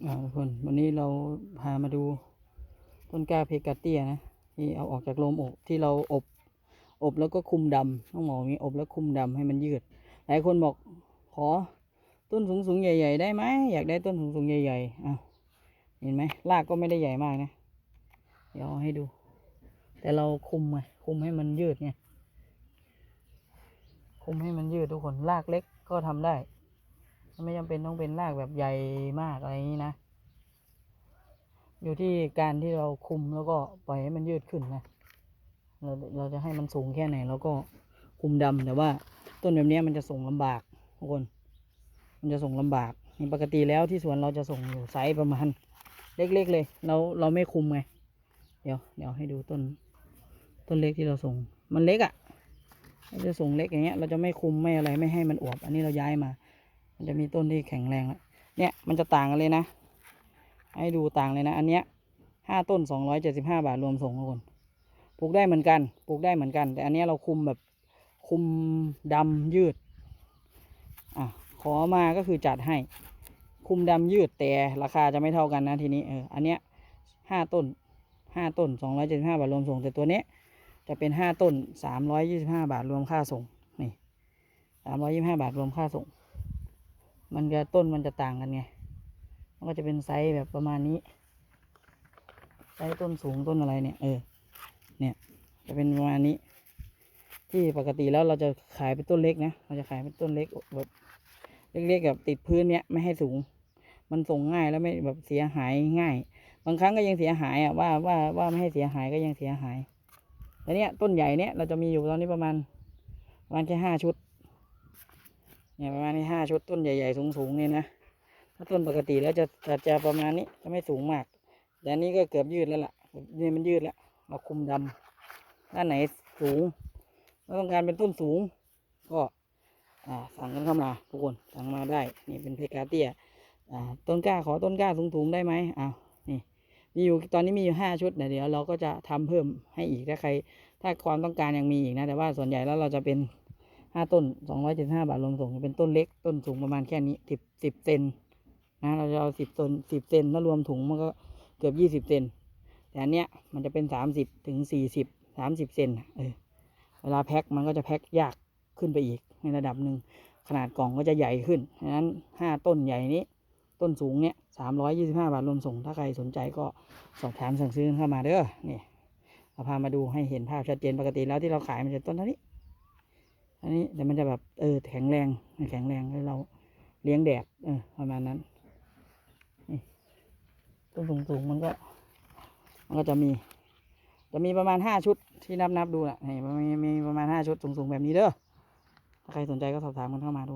ทุกคนวันนี้เราพามาดูต้นกล้าเพกาเตียนะที่เอาออกจากโลมอบที่เราอบ อบแล้วก็คุมดำต้องบอกอย่างนี้อบแล้วคุมดำให้มันยืด หลายคนบอกขอต้นสูงสูงๆใหญ่ ๆ ได้ไหมอยากได้ต้นสูงสูงๆใหญ่ๆอ้าวเห็นไหมรากก็ไม่ได้ใหญ่มากนะ เดี๋ยวเอให้ดู แต่เราคุมไงคุมให้มันยืดไงคุมให้มันยืดทุกคนรากเล็กก็ทำได้ ไม่จำเป็นต้องเป็นรากแบบใหญ่มากอะไรอย่างนี้นะ อยู่ที่การที่เราคุมแล้วก็ปล่อยให้มันยืดขึ้นนะ เราเราจะให้มันสูงแค่ไหนเราก็คุมดำแต่ว่าต้นแบบนี้มันจะส่งลำบากทุกคน มันจะส่งลำบากนี่ปกติแล้วที่สวนเราจะส่งอยู่ไซส์ประมาณเล็กๆเลย เราเราไม่คุมไง เดี๋ยวเดี๋ยวให้ดูต้น ต้นเล็กที่เราส่ง มันเล็กอะ่ะเราจะส่งเล็กอย่างเงี้ย เราจะไม่คุมไม่อะไรไม่ให้มันอวบ อันนี้เราย้ายมา มันจะมีต้นที่แข็งแรงแล้วเนี่ยมันจะต่างกันเลยนะ ให้ดูต่างเลยนะ อันเนี้ยห้าต้นสองร้อยเจ็ดสิบห้าบาทรวมส่งทุกคนปลูกได้เหมือนกันปลูกได้เหมือนกัน แต่อันเนี้ยเราคุมแบบคุมดำยืดอะขอมาก็คือจัดให้ คุมดำยืดแต่ราคาจะไม่เท่ากันนะทีนี้เอออันเนี้ยห้าต้นห้าต้นสองร้อยเจ็ดสิบห้าบาทรวมส่ง แต่ตัวเนี้ยจะเป็นห้าต้นสามร้อยยี่สิบห้าบาทรวมค่าส่งนี่สามร้อยยี่สิบห้าบาทรวมค่าส่ง มันจะต้นมันจะต่างกันไง มันก็จะเป็นไซส์แบบประมาณนี้ ไซส์ต้นสูงต้นอะไรเนี่ย เออ เนี่ย จะเป็นประมาณนี้ ที่ปกติแล้วเราจะขายเป็นต้นเล็กนะ เราจะขายเป็นต้นเล็กแบบเล็กๆแบบติดพื้นเนี้ยไม่ให้สูง มันส่งง่ายแล้วไม่แบบเสียหายง่าย บางครั้งก็ยังเสียหายอะว่าว่าว่าไม่ให้เสียหายก็ยังเสียหายแต่เนี้ยต้นใหญ่เนี้ยเราจะมีอยู่ตอนนี้ประมาณประมาณแค่ห้าชุด เนี่ยประมาณนี้ห้าชุดต้นใหญ่ๆสูงๆเนี่ยนะถ้าต้นปกติแล้วจะจะจะประมาณนี้จะไม่สูงมาก แต่นี้ก็เกือบยืดแล้วล่ะนี่มันยืดแล้วเราคุมดำด้านไหนสูงเราต้องการเป็นต้นสูง ก็อ่าสั่งกันเข้ามาทุกคนสั่งมาได้ นี่เป็นเพกาเตียอ่าต้นกล้าขอต้นกล้าสูงๆได้ไหมอ้าวนี่มีอยู่ตอนนี้มีอยู่ห้าชุดเดี๋ยวเราก็จะทำเพิ่มให้อีกถ้าใคร ถ้าความต้องการยังมีอีกนะ แต่ว่าส่วนใหญ่แล้วเราจะเป็น ห้าต้นสองร้อยเจ็ดห้าบาทรวมส่งเป็นต้นเล็กต้นสูงประมาณแค่นี้สิบสิบเซนนะเราจะเอาสิบต้นสิบเซนถ้ารวมถุงมันก็เกือบยี่สิบเซนแต่อันเนี้ยมันจะเป็นสามสิบถึงสี่สิบสามสิบเซนเออเวลาแพ็คมันก็จะแพ็คยากขึ้นไปอีกในระดับหนึ่งขนาดกล่องก็จะใหญ่ขึ้นฉะนั้นห้าต้นใหญ่นี้ ต้นสูงเนี้ยสามร้อยยี่สิบห้าบาทรวมส่ง ถ้าใครสนใจก็สอบถามสั่งซื้อเข้ามาเด้อนี่เราพามาดูให้เห็นภาพชัดเจนปกติแล้วที่เราขายมันจะต้นเท่านี้ นนี้แต่มันจะแบบเออแข็งแรงแข็งแรงแล้วเราเลี้ยงแดดเออประมาณนั้นต้นสูงสูงๆมันก็ มันก็จะมี จะมีประมาณห้าชุดที่นับนับๆดูแหละมันมีมีประมาณห้าชุดสูงสูงๆแบบนี้เด้อถ้าใครสนใจก็สอบถามกันเข้ามาดู